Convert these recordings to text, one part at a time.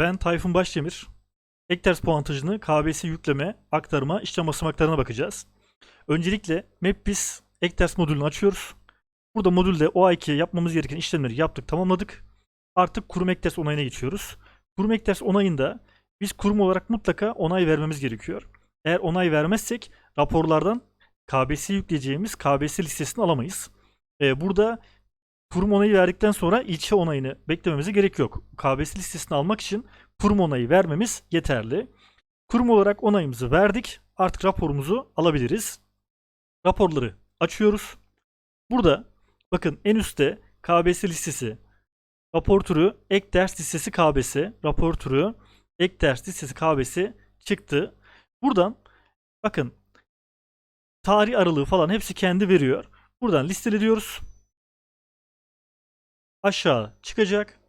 Ben Tayfun Başdemir. Ekters puantajını KBS yükleme, aktarma, işlem basamaklarına bakacağız. Öncelikle MapBiz Ekters modülünü açıyoruz. Burada modülde O2 yapmamız gereken işlemleri yaptık, tamamladık. Artık kurum Ekters onayına geçiyoruz. Kurum Ekters onayında biz kurum olarak mutlaka onay vermemiz gerekiyor. Eğer onay vermezsek raporlardan KBS yükleyeceğimiz KBS listesini alamayız. Ee, burada kurum onayı verdikten sonra ilçe onayını beklememize gerek yok. KBS listesini almak için kurum onayı vermemiz yeterli. Kurum olarak onayımızı verdik. Artık raporumuzu alabiliriz. Raporları açıyoruz. Burada bakın en üstte KBS listesi, rapor türü ek ders listesi KBS, rapor türü ek ders listesi KBS çıktı. Buradan bakın tarih aralığı falan hepsi kendi veriyor. Buradan listele diyoruz. Aşağı çıkacak.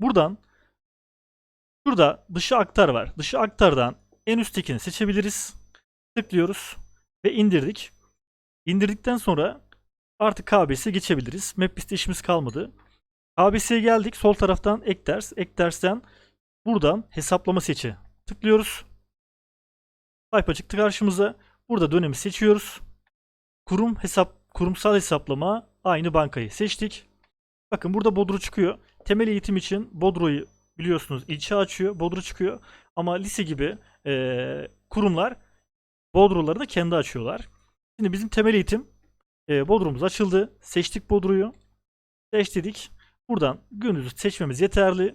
Buradan şurada dışı aktar var. Dışı aktardan en üsttekini seçebiliriz. Tıklıyoruz ve indirdik. İndirdikten sonra artık KBS'e geçebiliriz. MapBiz'de işimiz kalmadı. KBS'ye geldik. Sol taraftan ek ders. Ek dersten buradan hesaplama seçi. Tıklıyoruz. Sayfa çıktı karşımıza. Burada dönemi seçiyoruz. Kurum hesap kurumsal hesaplama aynı bankayı seçtik. Bakın burada Bodro çıkıyor. Temel eğitim için Bodro'yu biliyorsunuz ilçe açıyor. Bodro çıkıyor. Ama lise gibi eee, kurumlar Bodro'ları da kendi açıyorlar. Şimdi bizim temel eğitim eee Bodrumuz açıldı. Seçtik Bodro'yu. Seç dedik. Buradan günümüzü seçmemiz yeterli.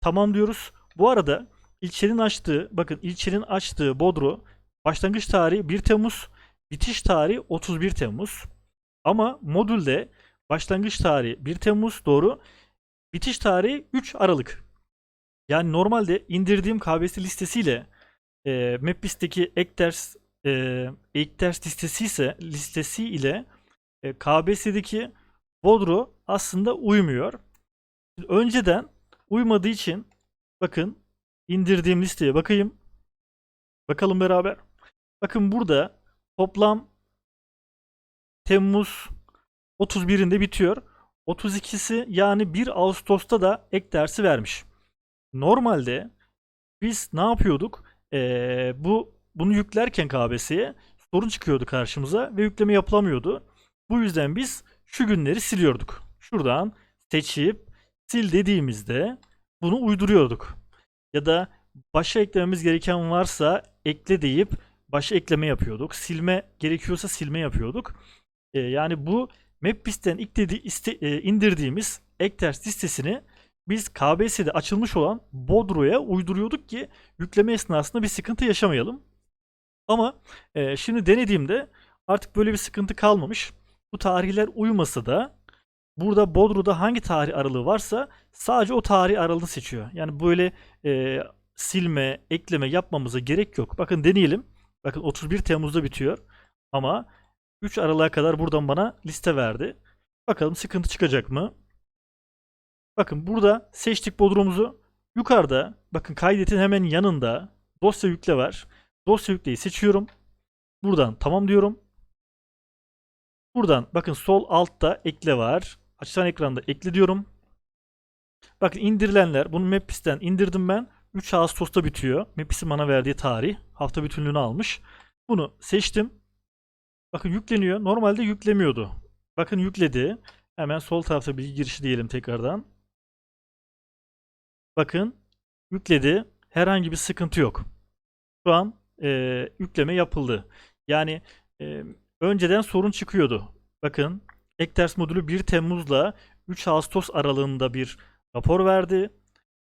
Tamam diyoruz. Bu arada ilçenin açtığı, bakın ilçenin açtığı Bodro başlangıç tarihi 1 Temmuz, bitiş tarihi 31 Temmuz. Ama modülde başlangıç tarihi 1 Temmuz doğru, bitiş tarihi 3 Aralık. Yani normalde indirdiğim KBS listesiyle e, MapBiz'deki ek ders e, ek ders listesi ise listesi ile e, KBS'deki Bodro aslında uymuyor. Önceden uymadığı için bakın indirdiğim listeye bakayım. Bakalım beraber. Bakın burada toplam Temmuz 31'inde bitiyor. 32'si yani 1 Ağustos'ta da ek dersi vermiş. Normalde biz ne yapıyorduk? Ee, bu bunu yüklerken KBS'ye sorun çıkıyordu karşımıza ve yükleme yapılamıyordu. Bu yüzden biz şu günleri siliyorduk. Şuradan seçip sil dediğimizde bunu uyduruyorduk. Ya da başa eklememiz gereken varsa ekle deyip başa ekleme yapıyorduk. Silme gerekiyorsa silme yapıyorduk. Ee, yani bu MapBiz'den ekledi, iste, e, indirdiğimiz ek ders listesini biz KBS'de açılmış olan Bodro'ya uyduruyorduk ki yükleme esnasında bir sıkıntı yaşamayalım. Ama e, şimdi denediğimde artık böyle bir sıkıntı kalmamış. Bu tarihler uymasa da burada Bodro'da hangi tarih aralığı varsa sadece o tarih aralığını seçiyor. Yani böyle e, silme, ekleme yapmamıza gerek yok. Bakın deneyelim. Bakın 31 Temmuz'da bitiyor. Ama 3 Aralık'a kadar buradan bana liste verdi. Bakalım sıkıntı çıkacak mı? Bakın burada seçtik Bodrum'umuzu. Yukarıda bakın kaydetin hemen yanında dosya yükle var. Dosya yükleyi seçiyorum. Buradan tamam diyorum. Buradan bakın sol altta ekle var. Açılan ekranda ekle diyorum. Bakın indirilenler bunu Mappis'ten indirdim ben. 3 Ağustos'ta bitiyor. Mappis'in bana verdiği tarih. Hafta bütünlüğünü almış. Bunu seçtim. Bakın yükleniyor. Normalde yüklemiyordu. Bakın yükledi. Hemen sol tarafta bilgi girişi diyelim tekrardan. Bakın yükledi. Herhangi bir sıkıntı yok. Şu an e, yükleme yapıldı. Yani e, önceden sorun çıkıyordu. Bakın ek ders modülü 1 Temmuz'la 3 Ağustos aralığında bir rapor verdi.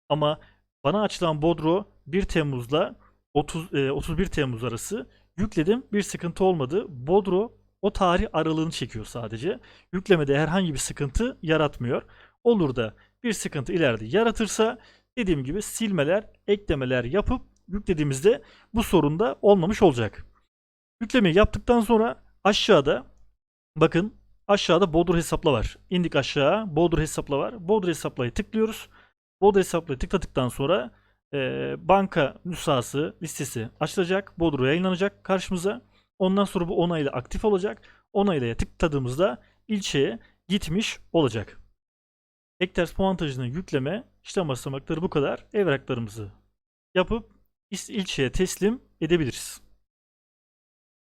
Ama bana açılan Bodro 1 Temmuz'la 30, e, 31 Temmuz arası yükledim. Bir sıkıntı olmadı. Bodro o tarih aralığını çekiyor sadece. Yüklemede herhangi bir sıkıntı yaratmıyor. Olur da bir sıkıntı ileride yaratırsa dediğim gibi silmeler, eklemeler yapıp yüklediğimizde bu sorun da olmamış olacak. Yüklemeyi yaptıktan sonra aşağıda bakın aşağıda Bodro hesapla var. İndik aşağı Bodro hesapla var. Bodro hesaplayı tıklıyoruz. Bodro hesaplayı tıkladıktan sonra e, banka nüshası listesi açılacak. Bodro yayınlanacak karşımıza. Ondan sonra bu onayla aktif olacak. Onaylaya tıkladığımızda ilçeye gitmiş olacak. ek ters puantajını yükleme, işlem basamakları bu kadar. Evraklarımızı yapıp ilçeye teslim edebiliriz.